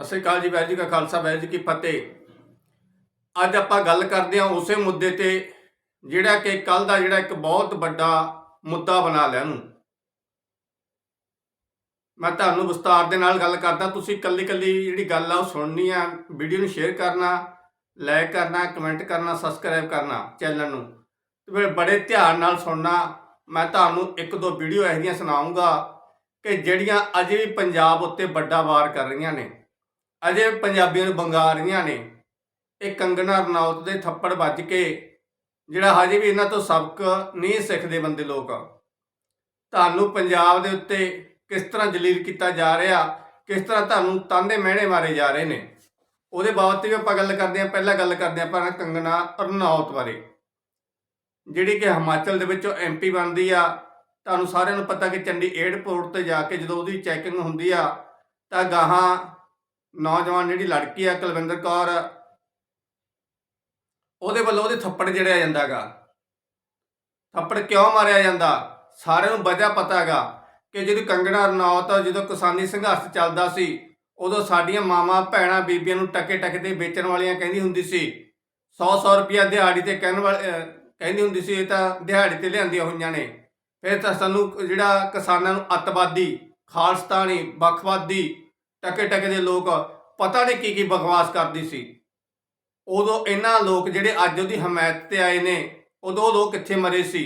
ਸਤਿ ਸ਼੍ਰੀ ਅਕਾਲ ਜੀ, ਵਾਹਿਗੁਰੂ ਜੀ ਕਾ ਖਾਲਸਾ, ਵਾਹਿਗੁਰੂ ਜੀ ਕੀ ਫਤਿਹ। ਅੱਜ ਆਪਾਂ ਗੱਲ ਕਰਦੇ ਹਾਂ ਉਸੇ ਮੁੱਦੇ ਤੇ, ਜਿਹੜਾ ਕਿ ਕੱਲ ਦਾ ਜਿਹੜਾ ਇੱਕ ਬਹੁਤ ਵੱਡਾ ਮੁੱਦਾ ਬਣਾ ਲਿਆ ਨੂੰ ਮੈਂ ਤੁਹਾਨੂੰ ਵਿਸਤਾਰ ਦੇ ਨਾਲ ਗੱਲ ਕਰਦਾ, ਤੁਸੀਂ ਕੱਲੀ ਕੱਲੀ ਜਿਹੜੀ ਗੱਲ ਆ ਉਹ ਸੁਣਨੀ ਆ, ਵੀਡੀਓ ਨੂੰ ਸ਼ੇਅਰ ਕਰਨਾ ਲਾਈਕ ਕਰਨਾ ਕਮੈਂਟ ਕਰਨਾ ਸਬਸਕ੍ਰਾਈਬ ਕਰਨਾ ਚੈਨਲ ਨੂੰ। ਤੇ ਫਿਰ ਬੜੇ ਧਿਆਨ ਨਾਲ ਸੁਣਨਾ, ਮੈਂ ਤੁਹਾਨੂੰ ਇੱਕ ਦੋ ਵੀਡੀਓ ਇਹੋ ਜਿਹੀਆਂ ਸੁਣਾਉਂਗਾ ਕਿ ਜਿਹੜੀਆਂ ਅਜੇ ਵੀ ਪੰਜਾਬ ਉੱਤੇ ਵੱਡਾ ਵਾਰ ਕਰ ਰਹੀਆਂ ਨੇ। ਅਜੇ ਪੰਜਾਬੀਆਂ ਨੂੰ ਬੰਗਾ ਰਹੀਆਂ ਨੇ। ਇਹ ਕੰਗਣਾ ਰਣੌਤ ਦੇ ਥੱਪੜ ਵੱਜ ਕੇ, ਜਿਹੜਾ ਹਜੇ ਵੀ ਇਹਨਾਂ ਤੋਂ ਸਬਕ ਨਹੀਂ ਸਿੱਖਦੇ ਬੰਦੇ ਲੋਕ। ਤੁਹਾਨੂੰ ਪੰਜਾਬ ਦੇ ਉੱਤੇ ਕਿਸ ਤਰ੍ਹਾਂ ਜਲੀਲ ਕੀਤਾ ਜਾ ਰਿਹਾ, ਕਿਸ ਤਰ੍ਹਾਂ ਤੁਹਾਨੂੰ ਤਾਂਦੇ ਮਹਿਣੇ ਮਾਰੇ ਜਾ ਰਹੇ ਨੇ, ਉਹਦੇ ਬਾਬਤ ਵੀ ਆਪਾਂ ਗੱਲ ਕਰਦੇ ਹਾਂ। ਪਹਿਲਾਂ ਗੱਲ ਕਰਦੇ ਹਾਂ ਆਪਾਂ ਕੰਗਣਾ ਰਣੌਤ ਬਾਰੇ। ਜਿਹੜੀ ਕਿ ਹਿਮਾਚਲ ਦੇ ਵਿੱਚੋਂ ਐਮਪੀ ਬਣਦੀ ਆ, ਤੁਹਾਨੂੰ ਸਾਰਿਆਂ ਨੂੰ ਪਤਾ ਕਿ ਚੰਡੀ 에ਅਰਪੋਰਟ ਤੇ ਜਾ ਕੇ ਜਦੋਂ ਉਹਦੀ ਚੈਕਿੰਗ ਹੁੰਦੀ ਆ, ਤਾਂ ਗਾਹਾਂ ਨੌਜਵਾਨ ਜਿਹੜੀ ਲੜਕੀ ਆ, ਕੁਲਵਿੰਦਰ ਕੌਰ, ਉਹਦੇ ਵੱਲੋਂ ਉਹਦੇ ਥੱਪੜ ਜੜਿਆ ਜਾਂਦਾਗਾ ਥੱਪੜ ਕਿਉਂ ਮਾਰਿਆ ਜਾਂਦਾ? ਸਾਰਿਆਂ ਨੂੰ ਵਜ੍ਹਾ ਪਤਾਗਾ ਕਿ ਜਦੋਂ ਕੰਗਣਾ ਰਣੌਤ, ਜਦੋਂ ਕਿਸਾਨੀ ਸੰਘਰਸ਼ ਚੱਲਦਾ ਸੀ, ਉਦੋਂ ਸਾਡੀਆਂ ਮਾਵਾਂ, ਭੈਣਾਂ, ਬੀਬੀਆਂ ਨੂੰ ਟਕੇ ਟਕੇ ਤੇ ਵੇਚਣ ਵਾਲੀਆਂ ਕਹਿੰਦੀ ਹੁੰਦੀ ਸੀ 100 100 ਰੁਪਿਆ ਦਿਹਾੜੀ ਤੇ ਕਹਿਣ ਵਾਲੇ ਕਹਿੰਦੀ ਹੁੰਦੀ ਸੀ, ਇਹ ਤਾਂ ਦਿਹਾੜੀ ਤੇ ਲਿਆਂਦੀਆਂ ਹੋਈਆਂ ਨੇ। ਫਿਰ ਤਾਂ ਸਾਨੂੰ ਜਿਹੜਾ ਕਿਸਾਨਾਂ ਨੂੰ ਅੱਤਵਾਦੀ, ਖਾਲਸਤਾਨੀ, ਵੱਖਵਾਦੀ ਟਕੇ ਟਕੇ ਦੇ ਲੋਕ ਪਤਾ ਨਹੀਂ ਕੀ ਕੀ ਬਕਵਾਸ ਕਰਦੀ ਸੀ। ਉਦੋਂ ਇਹਨਾਂ ਲੋਕ ਜਿਹੜੇ ਅੱਜ ਉਹਦੀ ਹਮਾਇਤ ਤੇ ਆਏ ਨੇ, ਉਦੋਂ ਉਹ ਲੋਕ ਕਿੱਥੇ ਮਰੇ ਸੀ?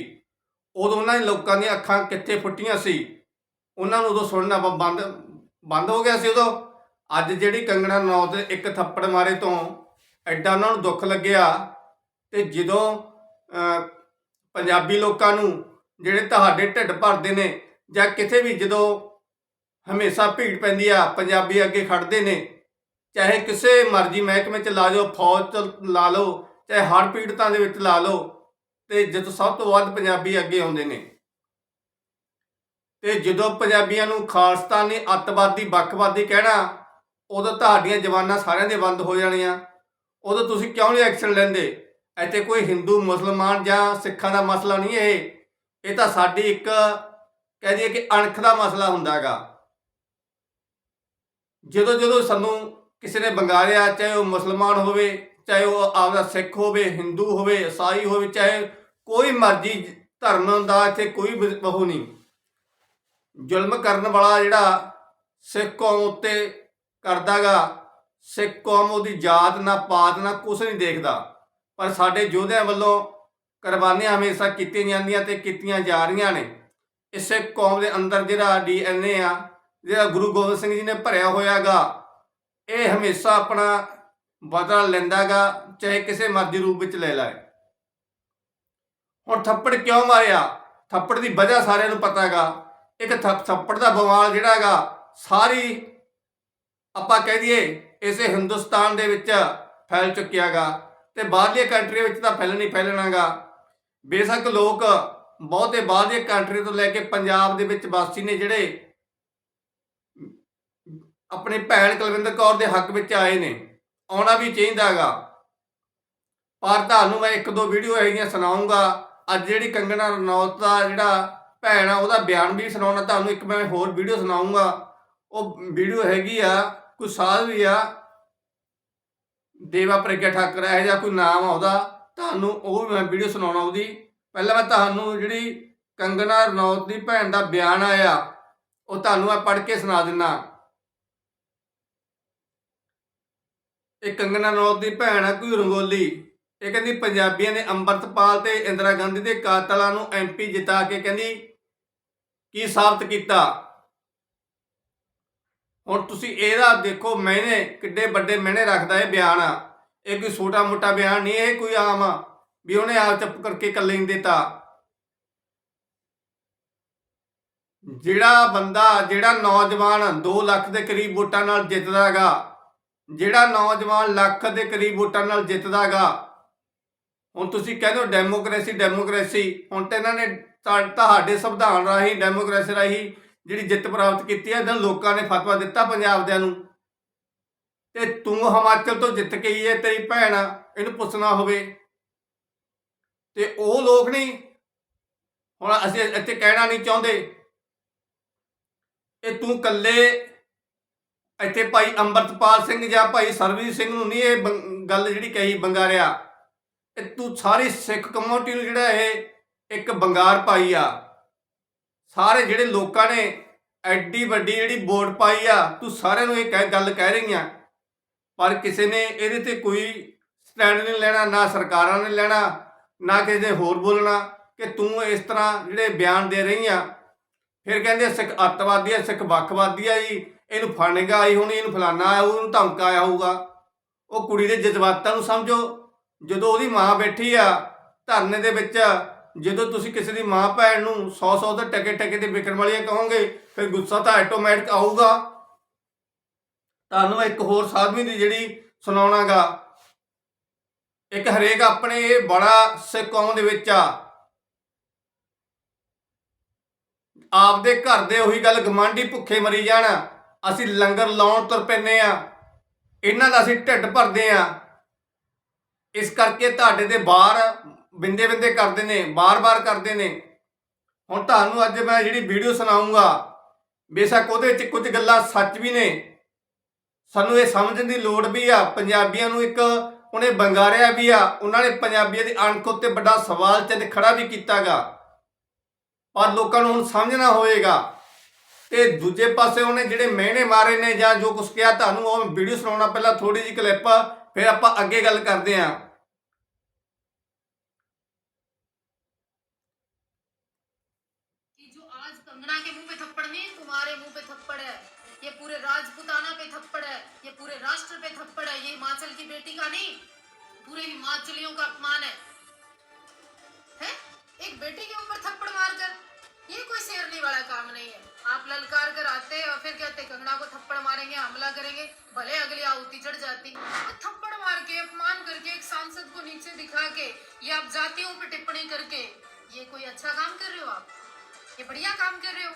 ਉਦੋਂ ਉਹਨਾਂ ਦੇ ਲੋਕਾਂ ਦੀਆਂ ਅੱਖਾਂ ਕਿੱਥੇ ਫੁੱਟੀਆਂ ਸੀ? ਉਹਨਾਂ ਨੂੰ ਉਦੋਂ ਸੁਣਨਾ ਬ- ਬੰਦ ਬੰਦ ਹੋ ਗਿਆ ਸੀ ਉਦੋਂ। ਅੱਜ ਜਿਹੜੀ ਕੰਗਣਾ ਨੌ ਦੇ ਇੱਕ ਥੱਪੜ ਮਾਰੇ ਤੋਂ ਐਡਾ ਉਹਨਾਂ ਨੂੰ ਦੁੱਖ ਲੱਗਿਆ ਤੇ ਜਦੋਂ ਪੰਜਾਬੀ ਲੋਕਾਂ ਨੂੰ ਜਿਹੜੇ ਤੁਹਾਡੇ ਢਿੱਡ ਭਰਦੇ ਨੇ ਜਾਂ ਕਿਤੇ ਵੀ ਜਦੋਂ ਹਮੇਸ਼ਾ ਭੀੜ ਪੈਂਦੀ ਆ, ਪੰਜਾਬੀ ਅੱਗੇ ਖੜਦੇ ਨੇ। ਚਾਹੇ ਕਿਸੇ ਮਰਜ਼ੀ ਮਹਿਕਮੇ ਚ ਲਾ ਜਾਓ, ਫੌਜ ਚ ਲਾ ਲਓ, ਚਾਹੇ ਹੜ੍ਹ ਪੀੜਤਾਂ ਦੇ ਵਿੱਚ ਲਾ ਲਓ, ਤੇ ਜਦੋਂ ਸਭ ਤੋਂ ਵੱਧ ਪੰਜਾਬੀ ਅੱਗੇ ਆਉਂਦੇ ਨੇ। ਤੇ ਜਦੋਂ ਪੰਜਾਬੀਆਂ ਨੂੰ ਖਾਲਸਤਾਨੀ ਅੱਤਵਾਦੀ, ਵੱਖਵਾਦੀ ਕਹਿਣਾ, ਉਦੋਂ ਤੁਹਾਡੀਆਂ ਜਵਾਨਾਂ ਸਾਰਿਆਂ ਦੇ ਬੰਦ ਹੋ ਜਾਣੀਆਂ। ਉਦੋਂ ਤੁਸੀਂ ਕਿਉਂ ਨਹੀਂ ਐਕਸ਼ਨ ਲੈਂਦੇ? ਇੱਥੇ ਕੋਈ ਹਿੰਦੂ, ਮੁਸਲਮਾਨ ਜਾਂ ਸਿੱਖਾਂ ਦਾ ਮਸਲਾ ਨਹੀਂ ਇਹ। ਇਹ ਤਾਂ ਸਾਡੀ ਇੱਕ ਕਹਿ ਦਈਏ ਕਿ ਅਣਖ ਦਾ ਮਸਲਾ ਹੁੰਦਾਗਾ। ਜਦੋਂ ਜਦੋਂ ਸਾਨੂੰ ਕਿਸੇ ਨੇ ਬੰਗਾਰਿਆ ਚਾਹੇ ਉਹ ਮੁਸਲਮਾਨ ਹੋਵੇ, ਚਾਹੇ ਉਹ ਆਪਦਾ ਸਿੱਖ ਹੋਵੇ, ਹਿੰਦੂ ਹੋਵੇ ਈਸਾਈ ਹੋਵੇ, ਚਾਹੇ ਕੋਈ ਮਰਜ਼ੀ ਧਰਮ ਦਾ ਇੱਥੇ ਕੋਈ ਬ- ਉਹ ਨਹੀਂ। ਜ਼ੁਲਮ ਕਰਨ ਵਾਲਾ ਜਿਹੜਾ ਸਿੱਖ ਕੌਮ ਉੱਤੇ ਕਰਦਾਗਾ, ਸਿੱਖ ਕੌਮ ਉਹਦੀ ਜਾਤ ਨਾ ਪਾਤ ਨਾ ਕੁਛ ਨਹੀਂ ਦੇਖਦਾ। ਪਰ ਸਾਡੇ ਯੋਧਿਆਂ ਵੱਲੋਂ ਕੁਰਬਾਨੀਆਂ ਹਮੇਸ਼ਾ ਕੀਤੀਆਂ ਜਾਂਦੀਆਂ ਤੇ ਕੀਤੀਆਂ ਜਾ ਰਹੀਆਂ ਨੇ। ਇਸੇ ਕੌਮ ਦੇ ਅੰਦਰ ਜਿਹੜਾ ਡੀਐਨਏ ਆ ਜਿਹੜਾ ਗੁਰੂ ਗੋਬਿੰਦ ਸਿੰਘ ਜੀ ਨੇ ਭਰਿਆ ਹੋਇਆਗਾ, ਇਹ ਹਮੇਸ਼ਾ ਆਪਣਾ ਬਦਲਾ ਲੈਂਦਾਗਾ, ਚਾਹੇ ਕਿਸੇ ਮਰਜ਼ੀ ਰੂਪ ਵਿੱਚ ਲੈ ਲੈ ਹੁਣ ਥੱਪੜ ਕਿਉਂ ਮਾਰਿਆ? ਥੱਪੜ ਦੀ ਵਜ੍ਹਾ ਸਾਰਿਆਂ ਨੂੰ ਪਤਾਗਾ। ਇੱਕ ਥੱਪ- ਥੱਪੜ ਦਾ ਬਵਾਲ ਜਿਹੜਾ ਹੈਗਾ ਸਾਰੀ ਆਪਾਂ ਕਹਿ ਦਈਏ, ਇਸੇ ਹਿੰਦੁਸਤਾਨ ਦੇ ਵਿੱਚ ਫੈਲ ਚੁੱਕਿਆਗਾ ਤੇ ਬਾਹਰਲੀਆਂ ਕੰਟਰੀਆਂ ਵਿੱਚ ਤਾਂ ਫੈਲਣ ਫੈਲਣੀ ਫੈਲਣਾਗਾ। ਬੇਸ਼ੱਕ ਲੋਕ ਬਹੁਤੇ ਬਾਹਰਲੀਆਂ ਕੰਟਰੀ ਤੋਂ ਲੈ ਕੇ ਪੰਜਾਬ ਦੇ ਵਿੱਚ ਵਾਸੀ ਨੇ ਜਿਹੜੇ ਆਪਣੀ ਭੈਣ ਕੁਲਵਿੰਦਰ ਕੌਰ ਦੇ ਹੱਕ ਵਿੱਚ ਆਏ ਨੇ। ਆਉਣਾ ਵੀ ਚਾਹੀਦਾ ਹੈਗਾ। ਪਰ ਤੁਹਾਨੂੰ ਮੈਂ ਇੱਕ ਦੋ ਵੀਡੀਓ ਇਹੋ ਸੁਣਾਉਂਗਾ। ਅੱਜ ਜਿਹੜੀ ਕੰਗਣਾ ਰਣੌਤ ਦਾ ਜਿਹੜਾ ਭੈਣ ਆ, ਉਹਦਾ ਬਿਆਨ ਵੀ ਸੁਣਾਉਣਾ। ਤੁਹਾਨੂੰ ਇੱਕ ਮੈਂ ਹੋਰ ਵੀਡੀਓ ਸੁਣਾਉਂਗਾ। ਉਹ ਵੀਡੀਓ ਹੈਗੀ ਆ, ਕੋਈ ਸਾਧ ਵੀ ਆ। ਦੇਵਾ ਪ੍ਰਗਿਆ ਠਾਕਰ, ਇਹ ਜਾਂ ਕੋਈ ਨਾਮ ਆ ਉਹਦਾ। ਤੁਹਾਨੂੰ ਉਹ ਮੈਂ ਵੀਡੀਓ ਸੁਣਾਉਣਾ ਉਹਦੀ। ਪਹਿਲਾਂ ਮੈਂ ਤੁਹਾਨੂੰ ਜਿਹੜੀ ਕੰਗਣਾ ਰਣੌਤ ਦੀ ਭੈਣ ਦਾ ਬਿਆਨ ਆਇਆ, ਉਹ ਤੁਹਾਨੂੰ ਮੈਂ ਪੜ੍ਹ ਕੇ ਸੁਣਾ ਦਿੰਦਾ ਇਹ ਕੰਗਨਾ ਰਣੌਤ ਦੀ ਭੈਣ ਆ, ਕੋਈ ਰੰਗੋਲੀ। ਇਹ ਕਹਿੰਦੀ ਪੰਜਾਬੀਆਂ ਨੇ ਅੰਮ੍ਰਿਤਪਾਲ ਤੇ ਇੰਦਰਾ ਗਾਂਧੀ ਦੇ ਕਾਤਲਾਂ ਨੂੰ ਐਮਪੀ ਜਿਤਾ ਕੇ ਕਹਿੰਦੀ, ਕੀ ਸਾਬਤ ਕੀਤਾ? ਹੁਣ ਤੁਸੀਂ ਇਹਦਾ ਦੇਖੋ ਮੈਨੇ ਕਿੱਡੇ ਵੱਡੇ ਮੈਨੇ ਰੱਖਦਾ ਇਹ ਬਿਆਨ ਆ। ਇਹ ਕੋਈ ਛੋਟਾ ਮੋਟਾ ਬਿਆਨ ਨਹੀਂ, ਇਹ ਕੋਈ ਆਮ ਆ, ਵੀ ਉਹਨੇ ਆਪ ਚੁੱਪ ਕਰਕੇ ਇਕੱਲੇ ਨਹੀਂ ਦਿੱਤਾ। ਜਿਹੜਾ ਬੰਦਾ, ਜਿਹੜਾ ਨੌਜਵਾਨ 2 ਲੱਖ ਦੇ ਕਰੀਬ ਵੋਟਾਂ ਨਾਲ ਜਿੱਤਦਾਗਾ ਜਿਹੜਾ ਨੌਜਵਾਨ ਲੱਖ ਦੇ ਕਰੀਬ ਵੋਟਾਂ ਨਾਲ ਜਿੱਤਦਾਗਾ, ਹੁਣ ਤੁਸੀਂ ਕਹਿੰਦੇ ਹੋ ਡੈਮੋਕ੍ਰੇਸੀ ਡੈਮੋਕ੍ਰੇਸੀ, ਹੁਣ ਤੇ ਇਹਨਾਂ ਨੇ ਤੁਹਾਡੇ ਸੰਵਿਧਾਨ ਰਾਹੀਂ, ਡੈਮੋਕ੍ਰੇਸੀ ਰਾਹੀਂ ਜਿਹੜੀ ਜਿੱਤ ਪ੍ਰਾਪਤ ਕੀਤੀ ਹੈ, ਇਹਨਾਂ ਲੋਕਾਂ ਨੇ ਫਤਵਾ ਦਿੱਤਾ ਪੰਜਾਬ ਦਿਆਂ ਨੂੰ। ਤੇ ਤੂੰ ਹਿਮਾਚਲ ਤੋਂ ਜਿੱਤ ਕੇ ਹੀ ਹੈ, ਤੇਰੀ ਭੈਣ, ਇਹਨੂੰ ਪੁੱਛਣਾ ਹੋਵੇ। ਤੇ ਉਹ ਲੋਕ ਨਹੀਂ, ਹੁਣ ਅਸੀਂ ਇੱਥੇ ਕਹਿਣਾ ਨਹੀਂ ਚਾਹੁੰਦੇ। ਇਹ ਤੂੰ ਕੱਲੇ ਇੱਥੇ ਭਾਈ ਅੰਮ੍ਰਿਤਪਾਲ ਸਿੰਘ ਜਾਂ ਭਾਈ ਸਰਬਜੀਤ ਸਿੰਘ ਨੂੰ ਨਹੀਂ ਇਹ ਬੰ- ਗੱਲ ਜਿਹੜੀ ਕਹੀ ਬੰਗਾਰਿਆ। ਇਹ ਤੂੰ ਸਾਰੀ ਸਿੱਖ ਕਮਿਊਨਿਟੀ ਨੂੰ ਜਿਹੜਾ ਇਹ ਇੱਕ ਬੰਗਾਰ ਪਾਈ ਆ। ਸਾਰੇ ਜਿਹੜੇ ਲੋਕਾਂ ਨੇ ਐਡੀ ਵੱਡੀ ਜਿਹੜੀ ਵੋਟ ਪਾਈ ਆ, ਤੂੰ ਸਾਰਿਆਂ ਨੂੰ ਇਹ ਕਹਿ, ਗੱਲ ਕਹਿ ਰਹੀ ਆ। ਪਰ ਕਿਸੇ ਨੇ ਇਹਦੇ ਤੇ ਕੋਈ ਸਟੈਂਡ ਨਹੀਂ ਲੈਣਾ, ਨਾ ਸਰਕਾਰਾਂ ਨੇ ਲੈਣਾ, ਨਾ ਕਿਸੇ ਨੇ ਹੋਰ ਬੋਲਣਾ ਕਿ ਤੂੰ ਇਸ ਤਰ੍ਹਾਂ ਜਿਹੜੇ ਬਿਆਨ ਦੇ ਰਹੀ ਆ। ਫਿਰ ਕਹਿੰਦੇ ਸਿੱਖ ਅੱਤਵਾਦੀ ਆ, ਸਿੱਖ ਵੱਖਵਾਦੀ ਆ ਜੀ। ਇਹਨੂੰ ਫੜਨਗਾ ਆਈ ਹੋਣੀ ਇਹਨੂੰ ਫਲਾਨਾ ਆਇਆ, ਉਹਨੂੰ ਧਮਕਾ ਆਇਆ ਹੋਊਗਾ। ਉਹ ਕੁੜੀ ਦੇ ਜਜ਼ਬਾਤਾਂ ਨੂੰ ਸਮਝੋ। ਜਦੋਂ ਉਹਦੀ ਮਾਂ ਬੈਠੀ ਆ, ਧਰਨੇ ਦੇ ਵਿੱਚ, ਜਦੋਂ ਤੁਸੀਂ ਕਿਸੇ ਦੀ ਮਾਂ ਭੈਣ ਨੂੰ 100 100 ਦੇ ਟਕੇ ਟਕੇ ਤੇ ਵਿਕਣ ਵਾਲੀਆਂ ਕਹੋਗੇ, ਫਿਰ ਗੁੱਸਾ ਤਾਂ ਆਟੋਮੈਟਿਕ ਆਊਗਾ। ਤੁਹਾਨੂੰ ਇੱਕ ਹੋਰ ਸਾਧਵੀ ਦੀ ਜਿਹੜੀ ਸੁਣਾਉਣਾਗਾ। ਇੱਕ ਹਰੇਕ ਆਪਣੇ ਇਹ ਬੜਾ ਸਿੱਖ ਕੌਮ ਦੇ ਵਿੱਚ ਆ। ਆਪਦੇ ਘਰ ਦੇ ਉਹੀ ਗੱਲ, ਗਮਾਂਡੀ ਭੁੱਖੇ ਮਰੀ ਜਾਣ। ਅਸੀਂ ਲੰਗਰ ਲਾਉਣ ਤੁਰ ਪੈਨੇ ਆ। ਇਹਨਾਂ ਦਾ ਅਸੀਂ ਢਿੱਡ ਭਰਦੇ ਆ। ਇਸ ਕਰਕੇ ਤੁਹਾਡੇ ਦੇ ਬਾਹਰ ਬਿੰਦੇ ਬਿੰਦੇ ਕਰਦੇ ਨੇ ਬਾਰ-ਬਾਰ ਕਰਦੇ ਨੇ। ਹੁਣ ਤੁਹਾਨੂੰ ਅੱਜ ਮੈਂ ਜਿਹੜੀ ਵੀਡੀਓ ਸੁਣਾਉਂਗਾ, ਬੇਸ਼ੱਕ ਉਹਦੇ ਵਿੱਚ ਕੁਝ ਗੱਲਾਂ ਸੱਚ ਵੀ ਨੇ। ਸਾਨੂੰ ਇਹ ਸਮਝਣ ਦੀ ਲੋੜ ਵੀ ਆ। ਪੰਜਾਬੀਆਂ ਨੂੰ ਇੱਕ ਉਹਨੇ ਬੰਗਾਰਿਆ ਵੀ ਆ। ਉਹਨਾਂ ਨੇ ਪੰਜਾਬੀਆਂ ਦੀ ਅਣਖ ਉੱਤੇ ਵੱਡਾ ਸਵਾਲ ਚਿੰਨ੍ਹ ਖੜਾ ਵੀ ਕੀਤਾਗਾ। ਪਰ ਲੋਕਾਂ ਨੂੰ ਹੁਣ ਸਮਝਣਾ ਹੋਏਗਾ। ਤੇ ਦੂਜੇ ਪਾਸੇ ਉਹਨੇ ਜਿਹੜੇ ਮਿਹਣੇ ਮਾਰੇ ਨੇ ਜਾਂ ਜੋ ਕੁਝ ਕਿਹਾ ਤੁਹਾਨੂੰ ਉਹ ਵੀਡੀਓ ਸੁਣਾਉਣਾ ਪਹਿਲਾਂ ਥੋੜੀ ਜਿਹੀ ਕਲਿੱਪ ਫਿਰ ਆਪਾਂ ਅੱਗੇ ਗੱਲ ਕਰਦੇ ਆਂ कि जो आज कंगना के मुंह पे थप्पड़ नहीं तुम्हारे मुंह पे थप्पड़ है ये पूरे राजपुताना पे थप्पड़ है ये पूरे राष्ट्र पे थप्पड़ है ये हिमाचल की बेटी का नहीं पूरे हिमाचलियों का अपमान है है एक बेटी के ऊपर थप्पड़ मारकर ये कोई शेरनी वाला काम नहीं है आप ललकार कर आते और फिर कहते कंगना को थप्पड़ मारेंगे, हमला करेंगे, भले अगली आहुति चढ़ जाती। और थप्पड़ मार के, अपमान करके, एक सांसद को नीचे दिखा के, ये आप जातियों पे टिप्पणी करके, ये कोई अच्छा काम कर रहे हो आप? ये बढ़िया काम कर रहे हो?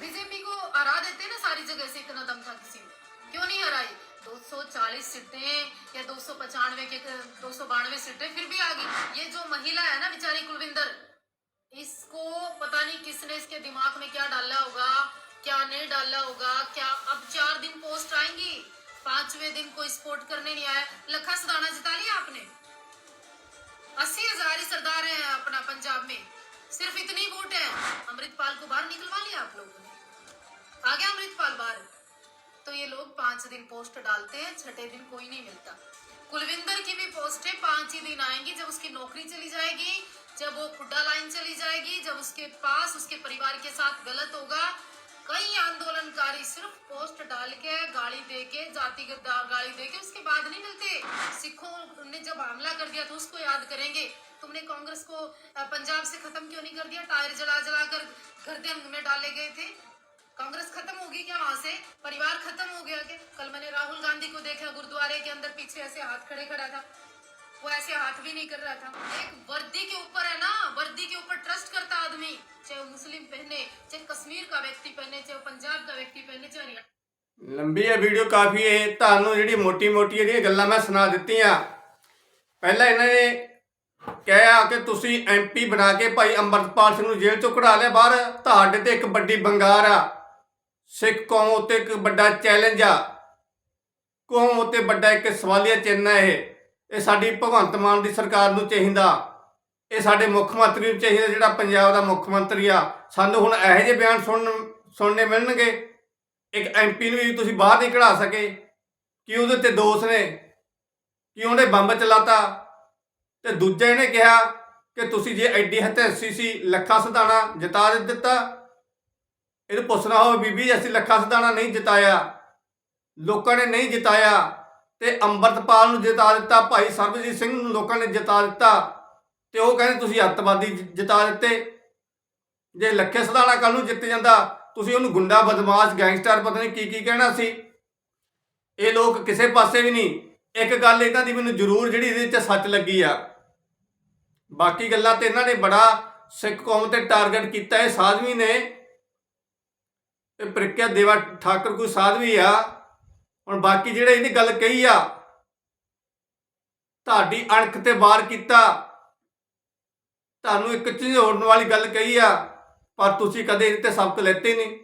बीजेपी को हरा देते ना सारी जगह से इतना दम था किसी में। क्यों नहीं हराई? 240 सीटें या दो सौ पचानवे के, दो सौ बानवे सीटें, फिर भी आ गई। ये जो महिला है ना, बेचारी कुलविंदर इसको पता नहीं किसने इसके दिमाग में क्या डाला होगा, क्या नहीं डाला होगा, क्या अब चार दिन पोस्ट आएँगी, पाँचवें दिन कोई स्पोर्ट करने नहीं आया। लखा सदाना जिता लिया आपने? अस्सी हज़ार ही सरदार हैं अपना पंजाब में। सिर्फ़ इतनी वोट है। अमृतपाल को बाहर निकलवा लिया आप लोगों ने। आ गया अमृतपाल बाहर। तो ये लोग पाँच दिन पोस्ट डालते हैं, छठे दिन कोई नहीं मिलता। कुलविंदर की भी पोस्टें पाँच ही दिन आएँगी जब उसकी नौकरी चली जाएगी। जब वो खुड्डा लाइन चली जाएगी, जब उसके पास, उसके परिवार के साथ गलत होगा, कई आंदोलनकारी सिर्फ़ पोस्ट डाल के, गाली दे के जातिगत गाली दे के उसके बाद नहीं मिलते। सिखों ने जब हमला कर दिया तो उसको याद करेंगे। तुमने कांग्रेस को पंजाब से खत्म क्यों नहीं कर दिया? टायर जला जला कर घर के में डाले गए थे। कांग्रेस खत्म होगी क्या वहाँ से? परिवार खत्म हो गया क्या? कल मैंने राहुल गांधी को देखा, गुरुद्वारे के अंदर पीछे ऐसे हाथ खड़े खड़ा था। वो ऐसे हाथ भी नहीं कर रहा था एक वर्दी के ऊपर है ना वर्दी के ऊपर ट्रस्ट करता आदमी चाहे वो मुस्लिम पहने चाहे कश्मीर का व्यक्ति पहने चाहे वो पंजाब का व्यक्ति पहने चाहे हरियाणा ਲੰਬੀ ਹੈ ਵੀਡੀਓ ਕਾਫੀ ਹੈ ਤੁਹਾਨੂੰ ਜਿਹੜੀ ਮੋਟੀ ਮੋਟੀ ਜਿਹੜੀਆਂ ਗੱਲਾਂ ਮੈਂ ਸੁਣਾ ਦਿੱਤੀਆਂ ਪਹਿਲਾਂ ਇਹਨਾਂ ਨੇ ਕਿਹਾ ਕਿ ਤੁਸੀਂ ਐਮਪੀ ਬਣਾ ਕੇ ਭਾਈ ਅੰਮ੍ਰਿਤਪਾਲ ਸਿੰਘ ਨੂੰ ਜੇਲ੍ਹ ਚੋਂ ਕਢਾ ਲਿਆ ਬਾਹਰ ਤੁਹਾਡੇ ਤੇ ਇੱਕ ਵੱਡੀ ਬੰਗਾਰ ਆ ਸਿੱਖ ਕੌਮ ਉੱਤੇ ਇੱਕ ਵੱਡਾ ਚੈਲੰਜ ਆ ਕੌਮ ਉੱਤੇ ਵੱਡਾ ਇੱਕ ਸਵਾਲੀਆ ਚਿੰਨ੍ਹ ਹੈ ਇਹ ਇਹ ਸਾਡੀ ਭਗਵੰਤ ਮਾਨ ਦੀ ਸਰਕਾਰ ਨੂੰ ਚਾਹੀਦਾ। ਇਹ ਸਾਡੇ ਮੁੱਖ ਮੰਤਰੀ ਨੂੰ ਚਾਹੀਦਾ, ਜਿਹੜਾ ਪੰਜਾਬ ਦਾ ਮੁੱਖ ਮੰਤਰੀ ਆ। ਸਾਨੂੰ ਹੁਣ ਇਹੋ ਜਿਹੇ ਬਿਆਨ ਸੁਣਨ ਸੁਣਨੇ ਮਿਲਣਗੇ। ਇੱਕ ਐਮਪੀ ਨੂੰ ਵੀ ਤੁਸੀਂ ਬਾਹਰ ਨਹੀਂ ਕਢਾ ਸਕੇ। ਕਿ ਉਹਦੇ ਤੇ ਦੋਸ਼ ਨੇ। ਕਿ ਉਹਨੇ ਬੰਬ ਚਲਾਤਾ। ਤੇ ਦੂਜੇ ਨੇ ਕਿਹਾ ਕਿ ਤੁਸੀਂ ਜੇ ਐਡੀ ਹਤੈਸੀ ਸੀ, ਲੱਖਾ ਸਦਾਣਾ ਜਿਤਾ ਦਿੱਤਾ। ਇਹਨੂੰ ਪੁੱਛਣਾ ਹੋਵੇ ਬੀਬੀ ਅਸੀਂ ਲੱਖਾ ਸਦਾਣਾ ਨਹੀਂ ਜਿਤਾਇਆ। ਲੋਕਾਂ ਨੇ ਨਹੀਂ ਜਿਤਾਇਆ। ਤੇ ਅੰਮ੍ਰਿਤਪਾਲ ਨੂੰ ਜਿਤਾ ਦਿੱਤਾ, ਭਾਈ ਸਰਬਜੀਤ ਸਿੰਘ ਨੂੰ ਲੋਕਾਂ ਨੇ ਜਿਤਾ ਦਿੱਤਾ ਤੇ ਉਹ ਕਹਿੰਦੇ ਤੁਸੀਂ ਅੱਤਵਾਦੀ ਜ- ਜਿਤਾ ਦਿੱਤੇ। ਜੇ ਲੱਖੇ ਸਦਾਣਾ ਕੱਲ ਨੂੰ ਜਿੱਤ ਜਾਂਦਾ, ਤੁਸੀਂ ਉਹਨੂੰ ਗੁੰਡਾ ਬਦਮਾਸ਼, ਗੈਂਗਸਟਰ ਪਤਾ ਨਹੀਂ ਕੀ ਕੀ ਕਹਿਣਾ ਸੀ। ਇਹ ਲੋਕ ਕਿਸੇ ਪਾਸੇ ਵੀ ਨਹੀਂ। ਇੱਕ ਗੱਲ ਇਹਨਾਂ ਦੀ ਮੈਨੂੰ ਜ਼ਰੂਰ ਜਿਹੜੀ ਇਹਦੇ ਵਿੱਚ ਸੱਚ ਲੱਗੀ ਆ। ਬਾਕੀ ਗੱਲਾਂ ਤੇ ਇਹਨਾਂ ਨੇ ਬੜਾ ਸਿੱਖ ਕੌਮ ਤੇ ਟਾਰਗੇਟ ਕੀਤਾ, ਇਹ ਸਾਧਵੀ ਨੇ। ਇਹ ਪ੍ਰਿਕਿਆ ਦੇਵਾ ਠਾਕਰ ਕੋਈ ਸਾਧਵੀ ਆ। ਹੁਣ ਬਾਕੀ ਜਿਹੜੇ ਇਹਨੇ ਗੱਲ ਕਹੀ ਆ, ਤੁਹਾਡੀ ਅਣਖ ਤੇ ਵਾਰ ਕੀਤਾ, ਤੁਹਾਨੂੰ ਇੱਕ ਝੰਜੋੜਨ ਵਾਲੀ ਗੱਲ ਕਹੀ ਆ, ਪਰ ਤੁਸੀਂ ਕਦੇ ਇਹਦੇ ਤੇ ਸਬਕ ਲੈਤੇ ਨਹੀਂ।